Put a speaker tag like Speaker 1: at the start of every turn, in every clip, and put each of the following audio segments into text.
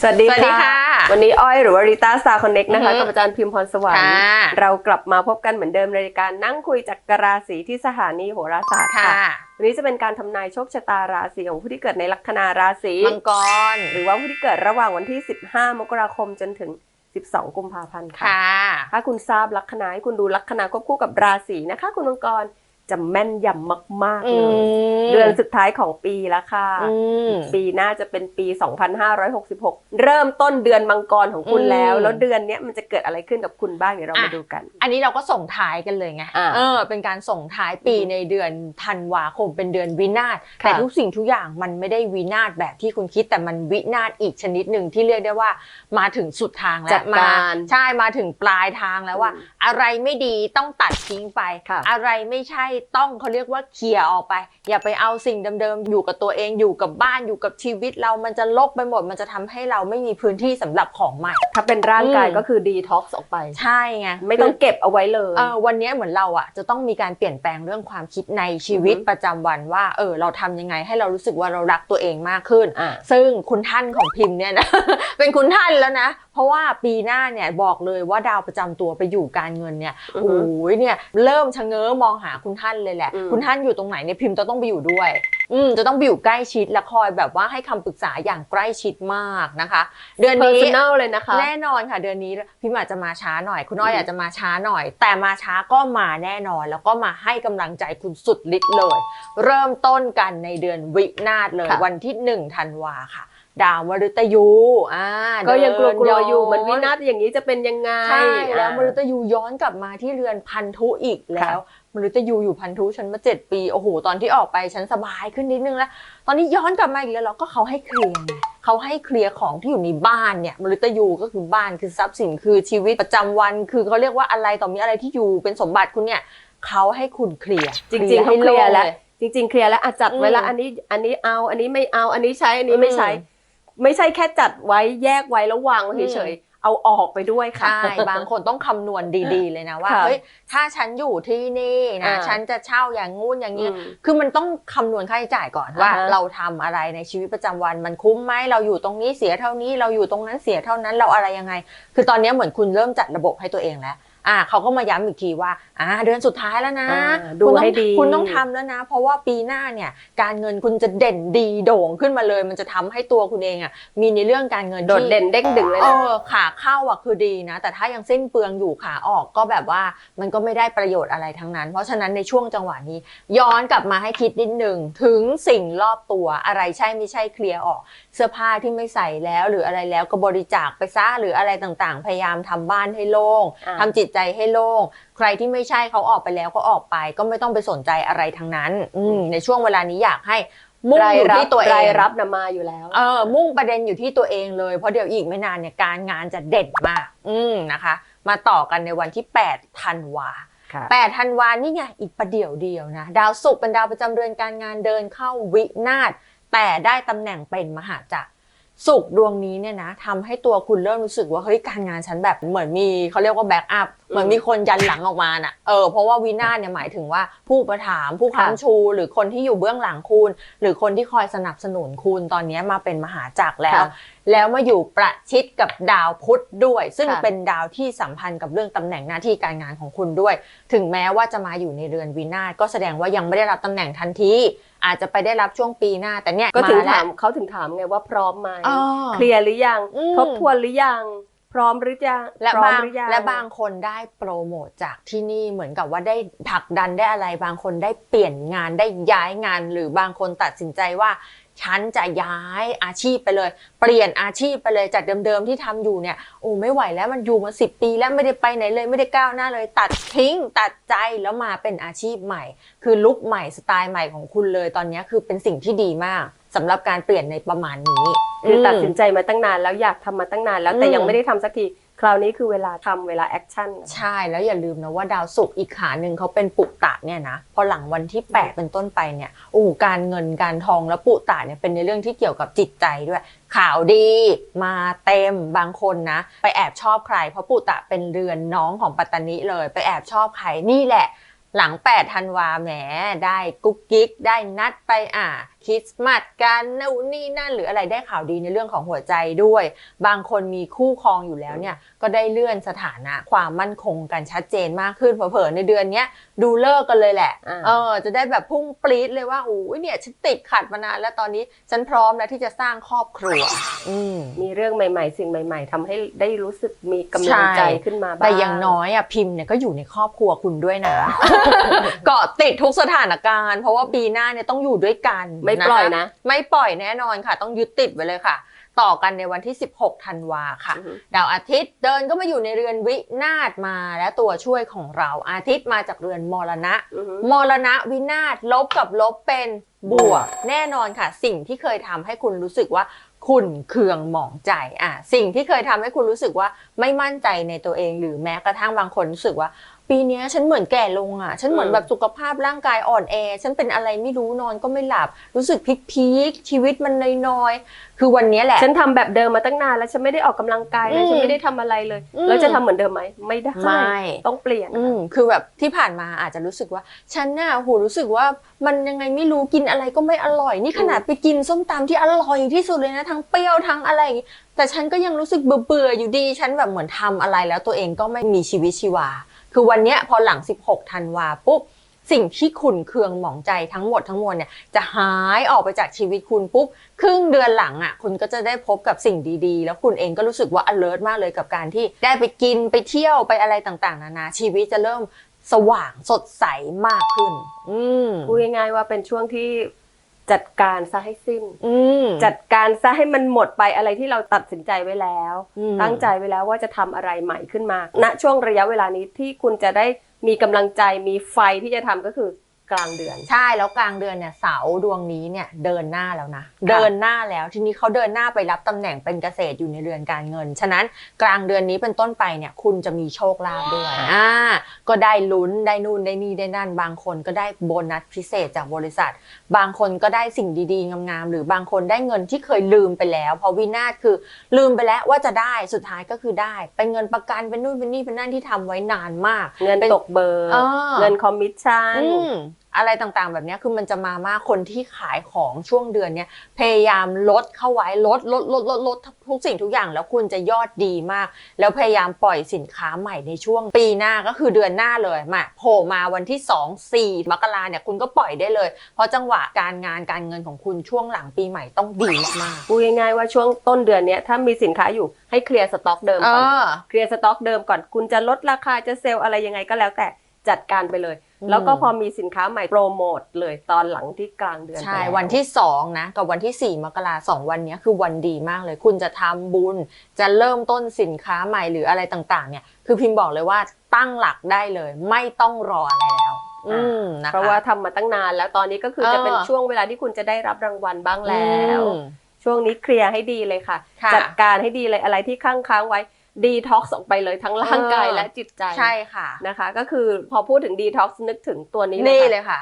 Speaker 1: สวัสดี
Speaker 2: สวัสดี
Speaker 1: ค่ะ
Speaker 2: ค่ะ
Speaker 1: วันนี้อ้อยหรือว่าริต้าสาคอนเน็กนะคะ
Speaker 2: อือฮึ
Speaker 1: กับอาจารย์พิมพรสวรรค์
Speaker 2: ค่ะ
Speaker 1: เรากลับมาพบกันเหมือนเดิมในรายการนั่งคุยจากกราศีที่สถานีโหราศาสตร์
Speaker 2: ค่ะ
Speaker 1: ค่ะวันนี้จะเป็นการทำนายโชคชะตาราศีของผู้ที่เกิดในลัคนาราศี
Speaker 2: มังกร
Speaker 1: หรือว่าผู้ที่เกิดระหว่างวันที่ 15 มกราคมจนถึง 12 กุมภาพันธ์ค่ะ
Speaker 2: ค่ะ
Speaker 1: ถ้าคุณทราบลัคนาให้คุณดูลัคนาควบคู่กับราศีนะคะ คุณมังกร จะแม่นยำมากๆ
Speaker 2: อื
Speaker 1: เลย
Speaker 2: ม
Speaker 1: เดือนสุดท้ายของปีแล้วค่ะ
Speaker 2: อืม
Speaker 1: ปีหน้าจะเป็นปี 2566 เริ่มต้นเดือนมังกรของคุณแล้ว
Speaker 2: อืม
Speaker 1: แล้วเดือนเนี้ยมันจะเกิดอะไรขึ้นกับคุณบ้างเดี๋ยวเรา
Speaker 2: อะ
Speaker 1: มาดูกัน
Speaker 2: อันนี้เราก็ส่งท้ายกันเลยไง
Speaker 1: อ่า
Speaker 2: เออเป็นการส่งท้ายปี
Speaker 1: อืม
Speaker 2: ในเดือนธันวาคมเป็นเดือนวินาศ
Speaker 1: ค่ะ
Speaker 2: แต่ทุกสิ่งทุกอย่างมันไม่ได้วินาศแบบที่คุณคิดแต่มันวินาศอีกชนิดหนึ่งที่เรียกได้ว่ามาถึงสุดทางแล้
Speaker 1: จั
Speaker 2: ว
Speaker 1: ด
Speaker 2: มา
Speaker 1: การ
Speaker 2: ใช่มาถึงปลายทางแล้วว่า
Speaker 1: อืม
Speaker 2: อะไรไม่ดีต้องตัดทิ้งไป
Speaker 1: ค่ะ
Speaker 2: อะไรไม่ใช่ต้องเขาเรียกว่าเคลียร์ออกไป อย่าไปเอาสิ่งเดิมๆอยู่กับตัวเองอยู่กับบ้านอยู่กับชีวิตเรามันจะลกไปหมด มันจะทำให้เราไม่มีพื้นที่สำหรับของใหม่
Speaker 1: ถ้าเป็นร่างกาย
Speaker 2: อืม
Speaker 1: ก็คือดีท็อกซ์ออกไป
Speaker 2: ใช่ไง
Speaker 1: ไม่ต้องเก็บเอาไว้เลย
Speaker 2: เออวันนี้เหมือนเราอะจะต้องมีการเปลี่ยนแปลงเรื่องความคิดในชีวิต
Speaker 1: อือฮึ
Speaker 2: ประจำวันว่าเออเราทำยังไงให้เรารู้สึกว่าเรารักตัวเองมากขึ้น
Speaker 1: อ่า
Speaker 2: ซึ่งคุณท่านของพิมพ์เนี่ยนะเป็นคุณท่านแล้วนะ เพราะว่าปีหน้าเนี่ยบอกเลยว่าดาวประจำตัวไปอยู่การเงินเนี่ย
Speaker 1: อือ
Speaker 2: โอ้
Speaker 1: ฮึ
Speaker 2: ยเนี่ยเริ่มชะเง้อมองหาคุณท่านเลยแหละ
Speaker 1: อืม
Speaker 2: คุณท่านอยู่ตรงไหนเนี่ยพิมพ์จะต้องไปอยู่ด้วย อืมจะต้องไปอยู่ใกล้ชิดและคอยแบบว่าให้คำปรึกษาอย่างใกล้ชิดมากนะคะ เดือน
Speaker 1: เพอร์
Speaker 2: นี้
Speaker 1: ซันลเลยนะคะ
Speaker 2: แน่นอนค่ะเดือนนี้พิมอาจจะมาช้าหน่อย คุณอ้อย
Speaker 1: อืม
Speaker 2: อาจจะมาช้าหน่อย แต่มาช้าก็มาแน่นอน แล้วก็มาให้กำลังใจคุณสุดฤทธิ์เลย เริ่มต้นกันในเดือนวินาศเลย
Speaker 1: ค่ะ
Speaker 2: วันที่หนึ่งธันวาค่ะ ดาวมฤตยูอ่า
Speaker 1: ก็ยังก
Speaker 2: เดิ
Speaker 1: ลัวๆอยู่
Speaker 2: ย้
Speaker 1: มันวินาศอย่างนี้จะเป็นยังไง
Speaker 2: ใช่แล้ว
Speaker 1: อ่า
Speaker 2: มฤตยูย้อนกลับมาที่เรือนพันธุอีกแล้ว
Speaker 1: ค่ะ
Speaker 2: มฤตยูอยู่พันธุฉันมาเจ็ดปีโอ้โหตอนที่ออกไปฉันสบายขึ้นนิดนึงแล้ว ตอนนี้ย้อนกลับมาอีกแล้วเราก็เขาให้เคลียร์ไงเขาให้เคลียร์ของที่อยู่ในบ้านเนี่ยมฤตยูก็คือบ้านคือทรัพย์สินคือชีวิตประจำวัน คือเขาเรียกว่าอะไรต่อมีอะไรที่อยู่เป็นสมบัติคุณเนี่ยเขาให้คุณเคลียร์
Speaker 1: จริงๆเขาเคลียร์แล้ว
Speaker 2: ให้โง
Speaker 1: จริงๆเคลียร์แล้วอะจัดไว้
Speaker 2: อืม
Speaker 1: แล้วอันนี้อันนี้เอาอันนี้ไม่เอาอันนี้ใช้อันนี้ไม่ใช้
Speaker 2: อืม
Speaker 1: ไม่ใช่แค่จัดไว้แยกไว้แล้ววางไว้เฉยๆเอาออกไปด้วยค่ะ
Speaker 2: ใช่ บางคนต้องคำนวณดีๆเลยนะว่า
Speaker 1: ค่ะ
Speaker 2: เฮ้ย ถ้าฉันอยู่ที่นี่นะ
Speaker 1: อ่า
Speaker 2: ฉันจะเช่าอย่างงู้นอย่างนี้
Speaker 1: อืม
Speaker 2: คือมันต้องคำนวณค่าใช้จ่ายก่อนว่า
Speaker 1: อ่าฮะ
Speaker 2: เราทำอะไรในชีวิตประจำวันมันคุ้มไหม เราอยู่ตรงนี้เสียเท่านี้ เราอยู่ตรงนั้นเสียเท่านั้น เราอะไรยังไง คือตอนนี้เหมือนคุณเริ่มจัดระบบให้ตัวเองแล้ว อ่าเขาก็มาย้ำอีกทีว่าอ่าเดือนสุดท้ายแล้วนะ
Speaker 1: อ่าดู
Speaker 2: คุณต้อง
Speaker 1: ให้ดี
Speaker 2: คุณต้องทำแล้วนะ เพราะว่าปีหน้าเนี่ยการเงินคุณจะเด่นดีโด่งขึ้นมาเลย มันจะทำให้ตัวคุณเองอะมีในเรื่องการเงิน
Speaker 1: โดด
Speaker 2: ที่
Speaker 1: เด่นเด้งดึงเลย
Speaker 2: เอ
Speaker 1: นะ
Speaker 2: อขาเข้าอะคือดีนะ แต่ถ้ายังสิ้นเปลืองอยู่ขาออกก็แบบว่ามันก็ไม่ได้ประโยชน์อะไรทั้งนั้น เพราะฉะนั้นในช่วงจังหวะนี้ ย้อนกลับมาให้คิดนิดหนึ่งถึงสิ่งรอบตัวอะไรใช่ไม่ใช่เคลียร์ออก เสื้อผ้าที่ไม่ใส่แล้ว หรืออะไรแล้วก็บริจาคไปซะหรืออะไรต่างๆ พยายามทำบ้านให้โล่ง
Speaker 1: อ่า
Speaker 2: ทำจิตใจให้โล่ง ใครที่ไม่ใช่เขาออกไปแล้วก็ออกไป ก็ไม่ต้องไปสนใจอะไรทั้งนั้น อืมในช่วงเวลานี้อยากให้มุ่ง
Speaker 1: ราย
Speaker 2: อยู่
Speaker 1: รับ
Speaker 2: ที่ตัวเอง
Speaker 1: รายรับนะมาอยู่แล้ว
Speaker 2: เออ มุ่งประเด็นอยู่ที่ตัวเองเลย เพราะเดี๋ยวอีกไม่นานเนี่ยการงานจะเด่นมาก อืมนะคะ มาต่อกันในวันที่8ธันวา
Speaker 1: ค่ะ
Speaker 2: 8ธันวานี่ไงอีกประเดี๋ยวเดียวนะ ดาวศุกร์เป็นดาวประจำเรือนการงานเดินเข้าวินาศ แต่ได้ตำแหน่งเป็นมหาจักรศุกร์ดวงนี้เนี่ยนะทำให้ตัวคุณเริ่มรู้สึกว่าเฮ้ยการงานฉันแบบเหมือนมีเขาเรียกว่าแบ็กอัพเหมือนมีคนยันหลังออกมาน่ะเออเพราะว่าวินาศเนี่ยหมายถึงว่าผู้ประถามผู้
Speaker 1: ค่ะ
Speaker 2: ค้ำชู หรือคนที่อยู่เบื้องหลังคุณ หรือคนที่คอยสนับสนุนคุณตอนนี้มาเป็นมหาจักรแล้ว
Speaker 1: ค่ะ
Speaker 2: แล้วมาอยู่ประชิดกับดาวพุธด้วย ซึ่ง
Speaker 1: ค่ะ
Speaker 2: เป็นดาวที่สัมพันธ์กับเรื่องตำแหน่งหน้าที่การงานของคุณด้วย ถึงแม้ว่าจะมาอยู่ในเรือนวินาศก็แสดงว่ายังไม่ได้รับตำแหน่งทันที อาจจะไปได้รับช่วงปีหน้าแต่เนี่ย
Speaker 1: ก็ถึง
Speaker 2: แล้
Speaker 1: ถาวมเขาถึงถามไงว่าพร้อมไหม
Speaker 2: อ๋อ
Speaker 1: เคลียร์หรือยัง
Speaker 2: อืม
Speaker 1: ทบทวนหรือยังพร้อมหรือยัง
Speaker 2: และ
Speaker 1: พร้อม
Speaker 2: บาง
Speaker 1: หรือยัง
Speaker 2: และบางคนได้โปรโมทจากที่นี่เหมือนกับว่าได้ผลักดันได้อะไร บางคนได้เปลี่ยนงานได้ย้ายงาน หรือบางคนตัดสินใจว่า ฉันจะย้ายอาชีพไปเลย เปลี่ยนอาชีพไปเลยจากเดิมๆที่ทำอยู่เนี่ยโอ้ไม่ไหวแล้วมันอยู่มาสิปี แล้วไม่ได้ไปไหนเลยไม่ได้ก้าวหน้าเลย ตัดทิ้งตัดใจแล้วมาเป็นอาชีพใหม่ คือลุคใหม่สไตล์ใหม่ของคุณเลยตอนนี้คือเป็นสิ่งที่ดีมากสำหรับการเปลี่ยนในประมาณนี้
Speaker 1: คือตัด
Speaker 2: ม
Speaker 1: สินใจมาตั้งนานแล้วอยากทำมาตั้งนานแล้วแต่
Speaker 2: อืม
Speaker 1: ยังไม่ได้ทำสักที คราวนี้คือเวลาทำเวลาแอคชั่น
Speaker 2: ใช่แล้วอย่าลืมนะว่าดาวศุกร์อีกขาหนึ่งเขาเป็นปุตตะเนี่ยนะพอหลังวันที่ 8 เป็นต้นไปเนี่ยโอ้การเงินการทองแล้วปุตตะเนี่ยเป็นในเรื่องที่เกี่ยวกับจิตใจด้วย ข่าวดีมาเต็มบางคนนะ ไปแอบชอบใคร เพราะปุตตะเป็นเรือนน้องของปัตตานีเลยไปแอบชอบใครนี่แหละ หลัง8ธันวาแหมได้กุ๊กกิ๊กได้นัดไปอ่า คริสต์มาสกันนู่นนี่นั่นหรืออะไรได้ข่าวดีในเรื่องของหัวใจด้วย บางคนมีคู่ครองอยู่แล้วเนี่ยก็ได้เลื่อนสถานะความมั่นคงกันชัดเจนมากขึ้นเผลอๆในเดือนเนี้ยดูเลิกกันเลยแหละ
Speaker 1: อ่า
Speaker 2: เออจะได้แบบพุ่งปรี๊ดเลยว่าโอ้ยเนี่ยฉันติดขัดมานานแล้วตอนนี้ฉันพร้อมแล้วที่จะสร้างครอบครัวอืม
Speaker 1: มีเรื่องใหม่ ๆ สิ่งใหม่ ๆทำให้ได้รู้สึกมีกำลังใจ
Speaker 2: ใช่
Speaker 1: ขึ้นมาบ้าง
Speaker 2: แต่อย่างน้อยอะพิมพ์เนี่ยก็อยู่ในครอบครัวคุณด้วยนะเกาะติดทุกสถานการณ์ เพราะว่าปีหน้าเนี่ยต้องอยู่ด้วยกัน
Speaker 1: ไม่ปล่อย
Speaker 2: ค
Speaker 1: นะ
Speaker 2: ไม่ปล่อยแน่นอนค่ะ ต้องยึดติดไว้เลยค่ะ ต่อกันในวันที่ 16ธันวาค่ะ
Speaker 1: อือฮึ
Speaker 2: ดาวอาทิตย์เดินก็มาอยู่ในเรือนวินาศมาและตัวช่วยของเราอาทิตย์มาจากเรือนมรณะ
Speaker 1: อือฮึ
Speaker 2: มรณะวินาศลบกับลบเป็นบวก แน่นอนค่ะ สิ่งที่เคยทำให้คุณรู้สึกว่าขุ่นเคืองหมองใจอะสิ่งที่เคยทำให้คุณรู้สึกว่าไม่มั่นใจในตัวเอง หรือแม้กระทั่งบางคนรู้สึกว่า ปีเนี้ยฉันเหมือนแก่ลงอะ ฉันเหมือน
Speaker 1: อืม
Speaker 2: แบบสุขภาพร่างกายอ่อนแอ ฉันเป็นอะไรไม่รู้นอนก็ไม่หลับ รู้สึกพลิกพีคๆชีวิตมันน้อยๆคือวันเนี้ยแหละ
Speaker 1: ฉันทำแบบเดิมมาตั้งนานแล้วฉันไม่ได้ออกกำลังกายเลย
Speaker 2: อืม
Speaker 1: ฉันไม่ได้ทำอะไรเลย
Speaker 2: อืม
Speaker 1: แล้วจะทำเหมือนเดิมไหมไม่ได้
Speaker 2: ไม่
Speaker 1: ต้องเปลี่ยน
Speaker 2: อืมคือแบบที่ผ่านมาอาจจะรู้สึกว่า ฉันน่ะโหรู้สึกว่ามันยังไงไม่รู้กินอะไรก็ไม่อร่อย นี่ขนาดไปกินส้มตำที่อร่อยที่สุดเลยนะทั้งเปรี้ยวทั้งอะไรอย่างงี้แต่ฉันก็ยังรู้สึกเบื่อๆอยู่ดี ฉันแบบเหมือนทำอะไรแล้วตัวเองก็ไม่มีชีวิตชีวา คือวันเนี้ยพอหลัง 16ธันวาปุ๊บสิ่งที่ขุนเคืองหมองใจทั้งหมดทั้งมวลเนี่ยจะหายออกไปจากชีวิตคุณปุ๊บครึ่งเดือนหลังอะคุณก็จะได้พบกับสิ่งดีๆ แล้วคุณเองก็รู้สึกว่า alert มากเลยกับการที่ได้ไปกินไปเที่ยวไปอะไรต่างๆนานาชีวิตจะเริ่มสว่างสดใสมากขึ้น อืม
Speaker 1: พูดง่ายๆว่าเป็นช่วงที่ จัดการซะให้สิ้น
Speaker 2: อืม
Speaker 1: จัดการซะให้มันหมดไปอะไรที่เราตัดสินใจไว้แล้ว
Speaker 2: อืม
Speaker 1: ตั้งใจไว้แล้วว่าจะทำอะไรใหม่ขึ้นมาณช่วงระยะเวลานี้ที่คุณจะได้มีกำลังใจมีไฟที่จะทำก็คือ กลางเดือน
Speaker 2: ใช่แล้วกลางเดือนเนี่ยเสาร์ดวงนี้เนี่ยเดินหน้าแล้วนะ เดินหน้าแล้วทีนี้เขาเดินหน้าไปรับตำแหน่งเป็นเกษตรอยู่ในเรือนการเงิน ฉะนั้นกลางเดือนนี้เป็นต้นไปเนี่ยคุณจะมีโชคลาภด้วยอ่าก็ได้ลุ้นได้นู่นได้นี่ได้นั่น บางคนก็ได้โบนัสพิเศษจากบริษัท บางคนก็ได้สิ่งดีๆงามๆหรือบางคนได้เงินที่เคยลืมไปแล้ว เพราะวินาศคือลืมไปแล้วว่าจะได้สุดท้ายก็คือได้ เป็นเงินประกันเป็นนู่นเป็นนี่เป็นนั่นที่ทำไว้นานมาก
Speaker 1: เงิน
Speaker 2: เป็น
Speaker 1: ตกเบอร์
Speaker 2: เออ
Speaker 1: เงินคอมมิชชั่น
Speaker 2: อืมอะไรต่างๆ แบบเนี้ยคือมันจะมามากคนที่ขายของช่วงเดือนเนี้ยพยายามลดเข้าไว้ลดลดลดลดลดทุกสิ่งทุกอย่างแล้วคุณจะยอดดีมาก แล้วพยายามปล่อยสินค้าใหม่ในช่วงปีหน้าก็คือเดือนหน้าเลยมาโผล่มาวันที่ 2 4มกราเนี่ยคุณก็ปล่อยได้เลย เพราะจังหวะการงานการเงินของคุณช่วงหลังปีใหม่ต้องดีมาก
Speaker 1: พูดง่ายๆว่าช่วงต้นเดือนเนี้ยถ้ามีสินค้าอยู่ให้เคลียร์สต็อกเดิม
Speaker 2: ๆเอ
Speaker 1: ก่อน
Speaker 2: อ
Speaker 1: เคลียร์สต็อกเดิมก่อนคุณจะลดราคาจะเซลล์อะไรยังไงก็แล้วแต่จัดการไปเลย
Speaker 2: อืม
Speaker 1: แล้วก็พอมีสินค้าใหม่โปรโมทเลยตอนหลังที่กลางเดือน
Speaker 2: ใช่
Speaker 1: ไปแล้
Speaker 2: วันที่2นะกับวันที่ 4 มกราสองวันเนี้ยคือวันดีมากเลย คุณจะทำบุญ จะเริ่มต้นสินค้าใหม่หรืออะไรต่างๆ เนี่ย คือพิมพ์บอกเลยว่าตั้งหลักได้เลย ไม่ต้องรออะไรแล้วอืมนะคะ
Speaker 1: เพราะว่าทำมาตั้งนานแล้วตอนนี้ก็คือ
Speaker 2: เออ
Speaker 1: จะเป็นช่วงเวลาที่คุณจะได้รับรางวัลบ้างแล้ว
Speaker 2: อืม
Speaker 1: ช่วงนี้เคลียร์ให้ดีเลยค่ะ
Speaker 2: ค่ะ
Speaker 1: จัดการให้ดีเลยอะไรที่ค้างค้างๆไว้ ดีท็อกซ์ออกไปเลยทั้งร่างกาย
Speaker 2: เออ
Speaker 1: และจิตใจ
Speaker 2: ใช่ค่ะ
Speaker 1: นะคะ ก็คือพอพูดถึงดีท็อกซ์นึกถึงตัวนี้
Speaker 2: นี่
Speaker 1: ค่ะ
Speaker 2: เลยค่ะ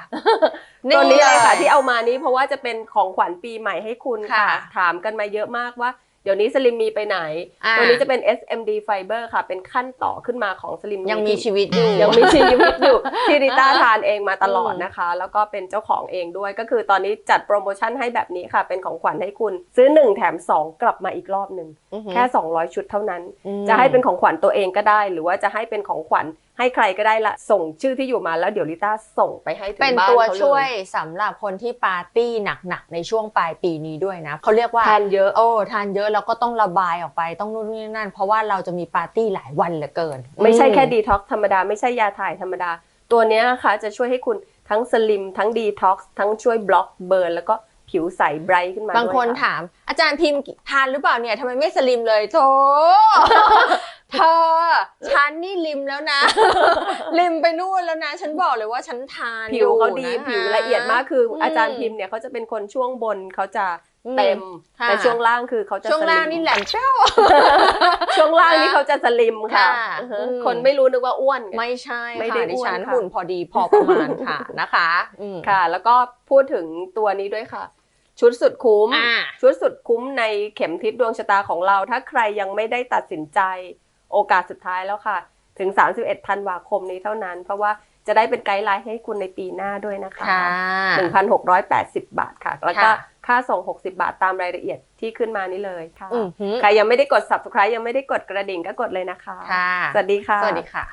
Speaker 1: ตัวนี้เลยค่ะที่เอามานี้เพราะว่าจะเป็นของขวัญปีใหม่ให้คุณค่ะ
Speaker 2: ค่ะ
Speaker 1: ถามกันมาเยอะมากว่า เดี๋ยวนี้สลิมมีไปไหน
Speaker 2: อ่า
Speaker 1: ตัวนี้จะเป็น SMD Fiber ค่ะ เป็นขั้นต่อขึ้นมาของสลิม
Speaker 2: ยังมีชีวิตอยู่
Speaker 1: ยังมีชีวิตอยู่ที่ริต้า
Speaker 2: อ่า
Speaker 1: ทานเองมาตลอด
Speaker 2: อืม
Speaker 1: นะคะ แล้วก็เป็นเจ้าของเองด้วย ก็คือตอนนี้จัดโปรโมชั่นให้แบบนี้ค่ะ เป็นของขวัญให้คุณ ซื้อ 1 แถม 2 กลับมาอีกรอบหนึ่ง
Speaker 2: อือหือ
Speaker 1: แค่ 200 ชุดเท่านั้น
Speaker 2: อืม
Speaker 1: จะให้เป็นของขวัญตัวเองก็ได้ หรือว่าจะให้เป็นของขวัญให้ใครก็ได้ละส่งชื่อที่อยู่มาแล้วเดี๋ยวลิต้าส่งไปให้ถึง
Speaker 2: เป็น
Speaker 1: บ้าน
Speaker 2: ตัว
Speaker 1: เขาเล
Speaker 2: ช่วย
Speaker 1: ย
Speaker 2: สำหรับคนที่ปาร์ตี้หนักๆในช่วงปลายปีนี้ด้วยนะเขาเรียกว่า
Speaker 1: ทานเยอะ
Speaker 2: โอ้ทานเยอะแล้วก็ต้องระบายออกไปต้องนู่นนี่นั่น เพราะว่าเราจะมีปาร์ตี้หลายวันเหลือเกิน
Speaker 1: ไม่ใช่แค่
Speaker 2: อื
Speaker 1: ดีท็อกซ์ธรรมดาไม่ใช่ยาถ่ายธรรมดา ตัวเนี้ยนะคะจะช่วยให้คุณทั้งสลิมทั้งดีท็อกซ์ทั้งช่วยบล็อกเบิร์นแล้วก็ผิวใสไบรท์ขึ้นมา
Speaker 2: บางคน
Speaker 1: ด้วยะ
Speaker 2: ถาม อาจารย์พิมพ์ทานหรือเปล่าเนี่ยทำไมไม่สลิมเลยโธ่ เธอฉันนี่ลิมแล้วนะลิมไปนู่นแล้วนะ ฉันบอกเลยว่าฉันทาน
Speaker 1: ผิวเขาดี
Speaker 2: อยู่นะคะ
Speaker 1: ผิวละเอียดมากคืออ
Speaker 2: ม
Speaker 1: อาจารย์พิมพ์เนี่ยเขาจะเป็นคนช่วงบนเขาจะเต็ม
Speaker 2: ค่ะ
Speaker 1: แต่ช่วงล่างคือเขาจะ
Speaker 2: ช่วงล่าง
Speaker 1: สม
Speaker 2: นี่แหลมเปี้ยว
Speaker 1: ช่วงล่างนี่เขาจะสลิมค่ะ
Speaker 2: ค่ะ
Speaker 1: อือฮึ
Speaker 2: อืม
Speaker 1: คนไม่รู้นึกว่าอ้วนไง
Speaker 2: ไม่ใช่
Speaker 1: ไม่ได้
Speaker 2: ค่ะดิ
Speaker 1: อ้วน
Speaker 2: ฉัน
Speaker 1: ค่ะ
Speaker 2: หุ่นพอดีพอประมาณค่ะนะคะอืม
Speaker 1: ค่ะ แล้วก็พูดถึงตัวนี้ด้วยค่ะ ชุดสุดคุ้ม
Speaker 2: อ่า
Speaker 1: ชุดสุดคุ้มในเข็มทิศดวงชะตาของเรา ถ้าใครยังไม่ได้ตัดสินใจ โอกาสสุดท้ายแล้วค่ะ ถึง 31ธันวาคมนี้เท่านั้น เพราะว่าจะได้เป็นไกด์ไลน์ให้คุณในปีหน้าด้วยนะคะ
Speaker 2: ค่ะ
Speaker 1: 1,680 บาทค่ะ แล้วก็
Speaker 2: ค่ะ
Speaker 1: ค่าส่ง 60 บาทตามรายละเอียดที่ขึ้นมานี่เลยค่ะ
Speaker 2: อือหือ
Speaker 1: ใครยังไม่ได้กด subscribe ยังไม่ได้กดกระดิ่งก็กดเลยนะคะ
Speaker 2: ค่ะ
Speaker 1: สวัสดีค่ะ
Speaker 2: สวัสดีค่ะ